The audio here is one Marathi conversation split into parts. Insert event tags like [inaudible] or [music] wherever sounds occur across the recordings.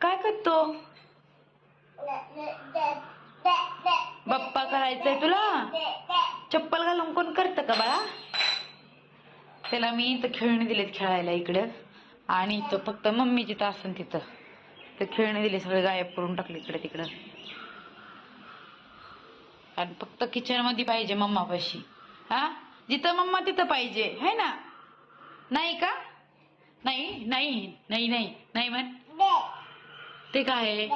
काय करतो? बाप्पा करायचंय तुला? चप्पल घालून कोण करतं का बाळा? त्याला मी इथं खेळणी दिलेत खेळायला इकडे. आणि इथं फक्त जिथं तासन तिथं. तर खेळणे दिले सगळे गायब करून टाकले इकडे तिकडं. आणि फक्त किचनमध्ये पाहिजे मम्मापाशी. हा? जिथं मम्मा तिथं पाहिजे. है ना? नाही का? नाही नाही नाही नाही नाही म्हण ते काय?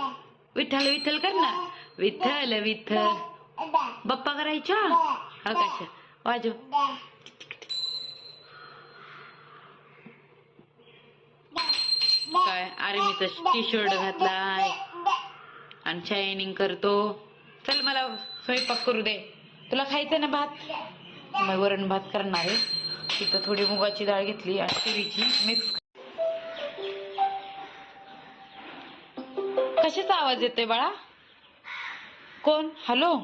विठ्ठल विठ्ठल कर ना विठ्ठल विठ्ठल बाप्पा करायच्या आकाश वाजव काय आर्मीचा टी शर्ट घातलाय आणि शायनिंग करतो चल मला स्वयंपाक करू दे तुला खायचं ना भात मग वरण भात करणार आहे तिथं थोडी मुगाची डाळ घेतली आणि तुरीची मिक्स कशाचा आवाज येतोय बाळा? कोण? हॅलो?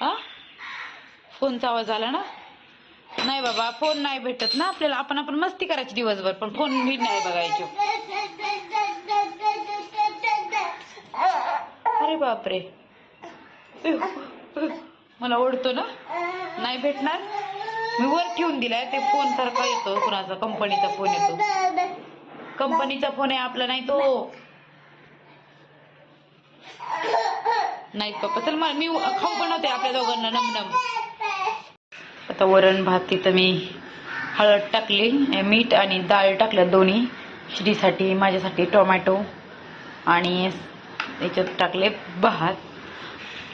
हा फोनचा आवाज आला ना? नाही बाबा फोन नाही भेटत ना आपल्याला. आपण आपण मस्ती करायची दिवसभर पण फोन मी नाही बघायचो. अरे बापरे. [laughs] मला ओढतो ना? नाही भेटणार? मी वर ठेवून दिलाय ते फोन सारखा येतो कुणाचा कंपनीचा फोन येतो. कंपनीचा फोन आहे आपला नाही तो. नाही पप्पा चल मला मी खाऊ बनवते आपल्या दोघांना नमनम आता वरण भात तिथं मी हळद टाकली मीठ आणि डाळ टाकल्या दोन्ही श्रीसाठी माझ्यासाठी टोमॅटो आणि याच्यात टाकले भात.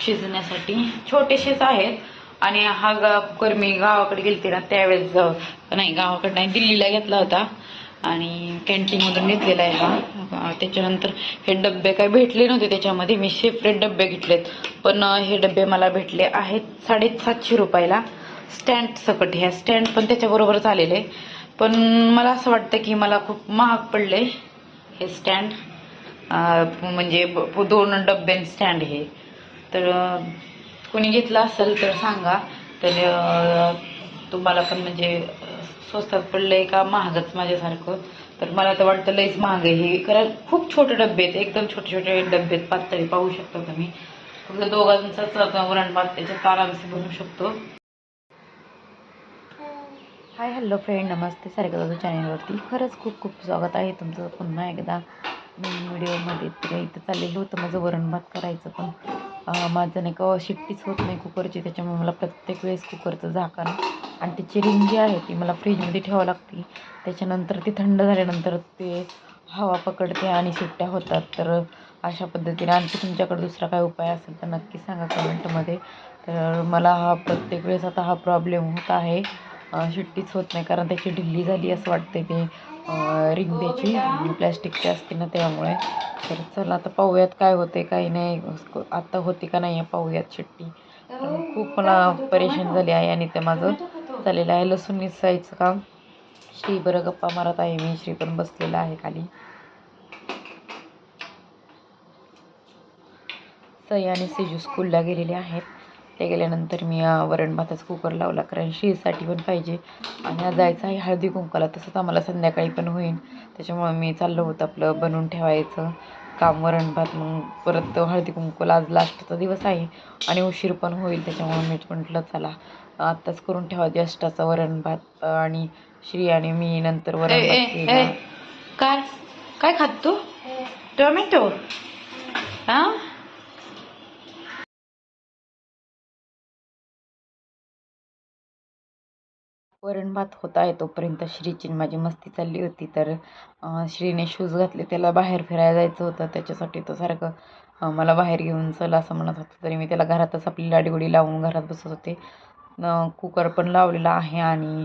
शिजण्यासाठी छोटेसेच आहेत आणि हा गा कुकर मी गावाकडे गेलते ना त्यावेळेस नाही गावाकडे नाही दिल्लीला घेतला होता. आणि कॅन्टीनमधून घेतलेला आहे हा. त्याच्यानंतर हे डब्बे काही भेटले नव्हते त्याच्यामध्ये. मी सेपरेट डब्बे घेतलेत. पण हे डब्बे मला भेटले आहेत साडेसातशे रुपयाला. स्टँड सकट ह्या स्टँड पण त्याच्याबरोबरच आलेले. पण मला असं वाटतं की मला खूप महाग पडले हे स्टँड म्हणजे दोन डब्बे स्टँड हे. तर कोणी घेतला असेल तर सांगा. तर तुम्हाला पण म्हणजे स्वस्तात पडलंय का महागच माझ्यासारखं. तर मला तर वाटतं लईच महाग आहे हे. कारण खूप छोटे डब्बे आहेत. एकदम छोटे छोटे डब्बे आहेत. पातळी पाहू शकता तुम्ही. फक्त दोघांचाच वरण भात त्याच्यात आरामसे बनवू शकतो. Hi hello friend. नमस्ते सारखं दादा चॅनलवरती. खरंच खूप खूप स्वागत आहे तुमचं पुन्हा एकदा. व्हिडिओमध्ये तर इथं चाललेलं होतं. माझं वरण भात करायचं पण. माझं नाही का शिट्टीच होत नाही कुकरची त्याच्यामुळे मला प्रत्येक वेळेस कुकरचं झाकण आणि त्याची रिंग जी आहे ती मला फ्रीजमध्ये ठेवावं लागते. त्याच्यानंतर ती थंड झाल्यानंतर ते हवा पकडते आणि सुट्ट्या होतात. तर अशा पद्धतीने आणखी तुमच्याकडे दुसरा काय उपाय असेल तर नक्की सांगा कमेंटमध्ये. तर मला हा प्रत्येक वेळेस आता हा प्रॉब्लेम होत आहे. शिट्टीच होत नाही कारण त्याची ढिल्ली झाली असं वाटते ते अं, म्हणजे प्लॅस्टिकची असते ना त्यामुळे. तर चला आता पाहूयात काय होते काही नाही. आत्ता होते का नाही पाहूयात शिट्टी. खूप मला परेशान झाली आहे आणि ते माझं चाललेलं आहे. लसूण निसायचं काम. श्री बरं गप्पा मारत आहे मी. श्री पण बसलेला आहे खाली. सई आणि सेजू स्कूलला गेलेले आहेत. ते गेल्यानंतर मी वरण भाताचा कुकर लावला. कारण श्रीसाठी पण पाहिजे. आणि आज जायचं आहे हळदी कुंकाला तसंच आम्हाला संध्याकाळी पण होईल. त्याच्यामुळं मी चाललं होतं आपलं बनवून ठेवायचं काम वरण भात. मग परत तो हळदी कुंकूला आज लास्टचा दिवस आहे आणि उशीर पण होईल. त्याच्यामुळे मी म्हटलं चला आत्ताच करून ठेवा ज्येष्ठाचा वरण भात. आणि श्री आणि मी नंतर वरण भात. काय काय खात तू? टोमॅटो? हा? वरण भात होत आहे तोपर्यंत श्रीची माझी मस्ती चालली होती. तर श्रीने शूज घातले त्याला बाहेर फिरायला जायचं होतं. त्याच्यासाठी तो सारखं मला बाहेर घेऊन चल असं म्हणत होतं. तरी मी त्याला घरातच आपली लाडीगोडी लावून घरात बसत होते. कुकर पण लावलेला आहे आणि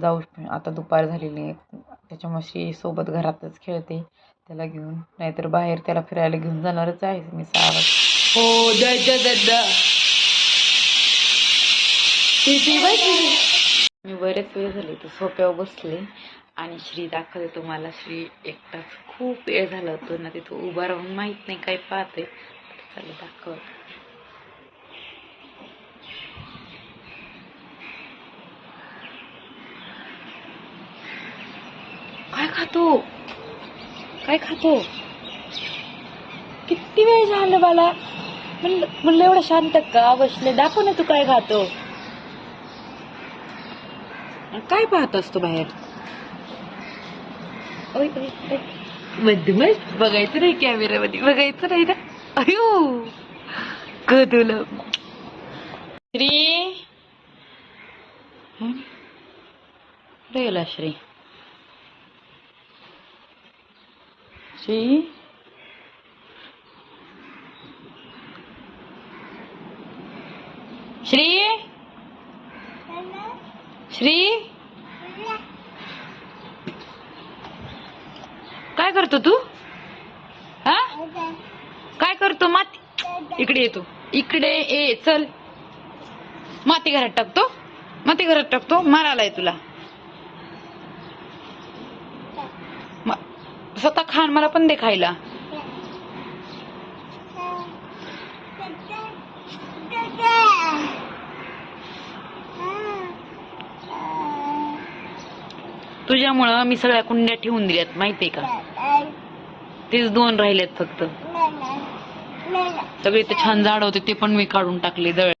जाऊ आता दुपार झालेली आहे. त्याच्यामुळे श्री सोबत घरातच खेळते त्याला घेऊन. नाहीतर बाहेर त्याला फिरायला घेऊन जाणारच आहे मी सहा वाजता. हो दा दा दा दा ती ती बसली. मी बरेच वेळ झाले तर सोप्यावर बसले आणि श्री दाखवते तुम्हाला. श्री एकटाच खूप वेळ झाला होतो ना तिथं उभा राहून. माहीत नाही काय पाहते. चला दाखव काय खातो? काय खातो? किती वेळ झालं मला म्हणलं म्हणलं एवढं शांत का? बसले. दाखव ना तू काय खातो. काय पाहत असतो बाहेर. मधमच बघायचं नाही कॅमेऱ्यामध्ये बघायचं नाही ना? अयो! कदुल श्री. गेला श्री? श्री? श्री? श्री? काय करतो तू? हा? काय करतो माती? इकडे येतो इकडे ये चल. माती घरात टाकतो माती घरात टाकतो मारायला तुला. स्वतः खाण मला पण दे खायला. [laughs] तुझ्यामुळं मी सगळ्या कुंड्या ठेवून दिल्यात माहितीये का? तेच दोन राहिलेत फक्त. सगळे ते छान झाड होते ते पण मी काढून टाकले जवळ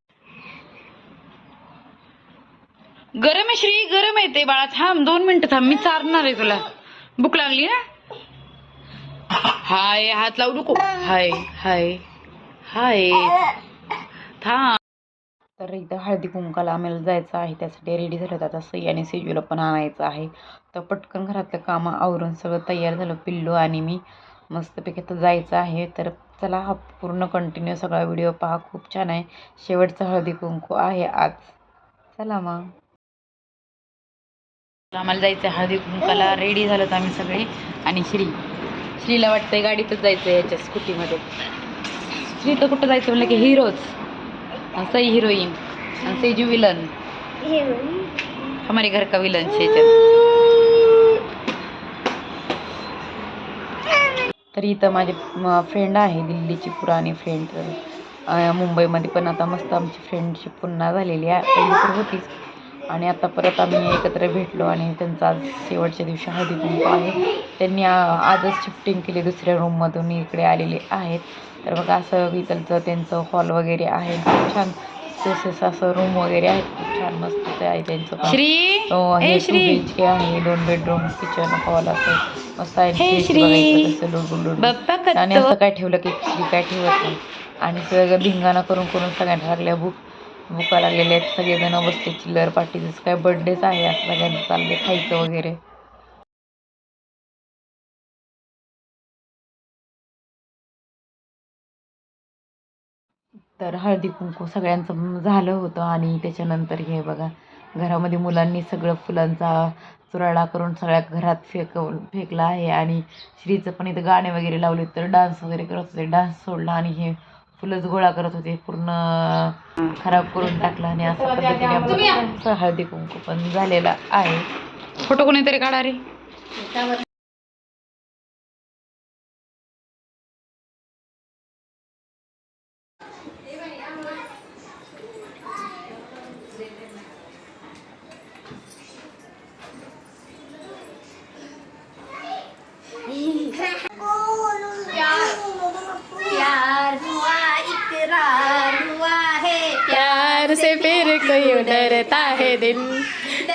गरम आहे श्री गरम आहे ते बाळा थांब दोन मिनिटं थांब मी चारणार आहे तुला. भूक लागली ना? हाय हात लावू नको. हाय हाय हाय. थांब. तर इथं हळदी कुंकाला आम्हाला जायचं आहे. त्यासाठी रेडी झालं होतं. आता सई आणि सेजूला पण आणायचं आहे. तर पटकन घरातलं कामं आवरून सगळं तयार झालं. पिल्लू आणि मी मस्तपैकी आता जायचं आहे. तर चला हा पूर्ण कंटिन्यू सगळा व्हिडिओ पहा. खूप छान आहे. शेवटचा हळदी कुंकू आहे आज. चला मग. आम्हाला जायचं आहे हळदी कुंकाला रेडी झालं होतं आम्ही सगळे. आणि श्री श्रीला वाटतंय गाडीतच जायचं आहे याच्या स्कूटीमध्ये श्री तर कुठं जायचं म्हणलं की हिरोच. सही हिरोईन आणि सेजू विलन. हमारे घर का विलन शेजन तर इथं माझे फ्रेंड आहे दिल्लीची पुराणी फ्रेंड तर मुंबईमध्ये पण आता मस्त आमची फ्रेंडशिप पुन्हा झालेली आहे. पहिली तर होतीच. आणि आता परत आम्ही एकत्र भेटलो आणि त्यांचा आज शेवटच्या दिवशी हळदी कुंकू आहे. त्यांनी आजच शिफ्टिंग केली दुसऱ्या रूममधून इकडे आलेले आहेत तर बघा असं इथलचं त्यांचं हॉल वगैरे आहे. खूप छान स्पेसेस असं रूम वगैरे आहेत. खूप छान मस्त आहे त्यांचं. श्री? हो, आहे. दोन बेडरूम किचन हॉल असं. मस्त आहे. आणि असं काय ठेवलं की काय ठेवत नाही. आणि सगळं धिंगाणा करून करून सगळ्यांना लागल्या भूक. भुका लागलेल्या आहेत. सगळेजण बसले चिल्लर पार्टी जसं काय बर्थडेच आहे असं सगळ्यांचं चाललंय. खायचं वगैरे. तर हळदी कुंकू सगळ्यांचं झालं होतं आणि त्याच्यानंतर हे बघा घरामध्ये मुलांनी सगळं फुलांचा चुराडा करून सगळ्या घरात फेक फेकला आहे. आणि श्रीचं पण इथं गाणे वगैरे लावले तर डान्स वगैरे करत होते. डान्स सोडला आणि हे फुलंच गोळा करत होते पूर्ण खराब करून टाकलं आणि अशा पद्धतीने आमचं हळदी कुंकू पण झालेला आहे. फोटो कोणीतरी काढा रे.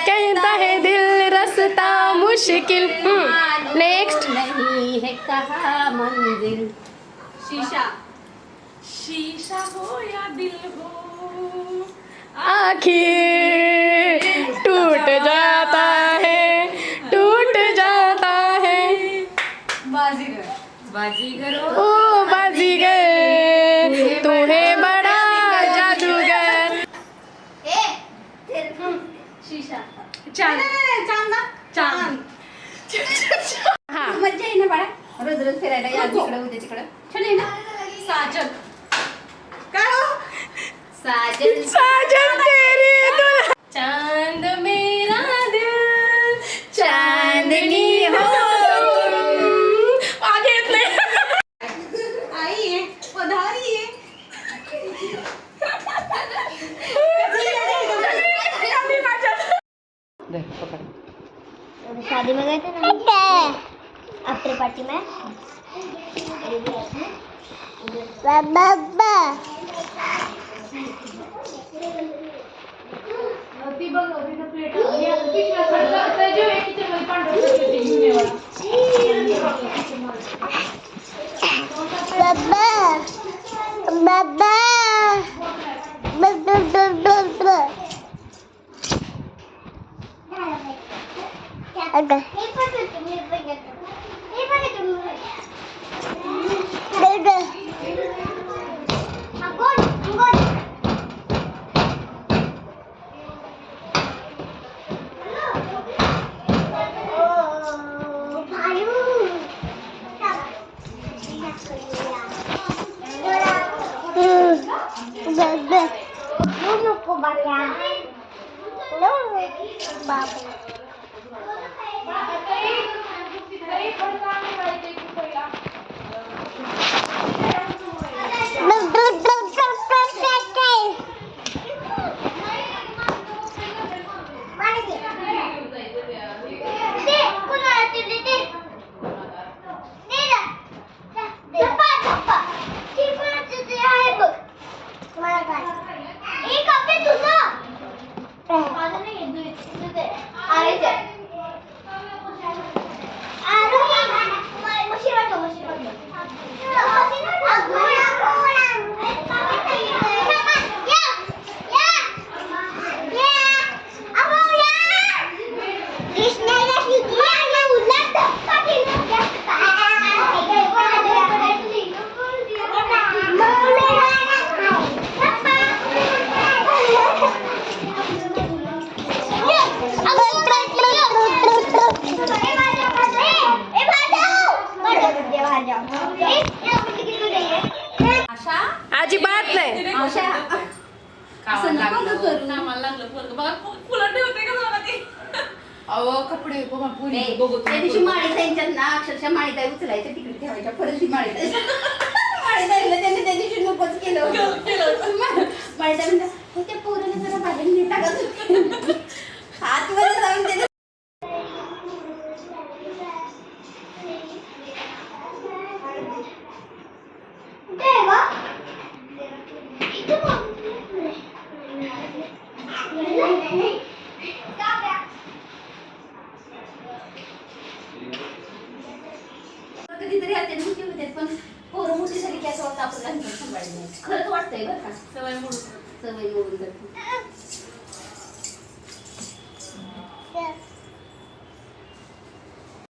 कहता है दिल रास्ता मुश्किल। नेक्स्ट नहीं है कहा मंजिल शीशा आखिर टूट जाता है टूट जाता है। बाजीगर। ओ फिरायला या तिकडं उद्या तिकडं. छान आहे ना? साजन. काय साजन. साजन तेरी दुल्हन चांद मेरा दिल चांदनी हो तुम आगे इतने आई आहे पधारी आहे धर, पकड. शादी में गए थे ना बर्थडे पार्टी में बाबा बाबा बाबा अहो कपडे बघा पुरी त्या दिवशी माळीताईंच्यात ना अक्षरशः माळीताई उचलायच्या तिकडे ठेवायच्या परत ती माळीताई. [laughs] माळीताईला त्यांनी त्या दिवशी नकोच केलं होतं. माळीताई म्हणतात "हो, त्या पोराने जरा बाहेर नीट टाकत होते." आतमध्ये जाऊन त्याने कधीतरी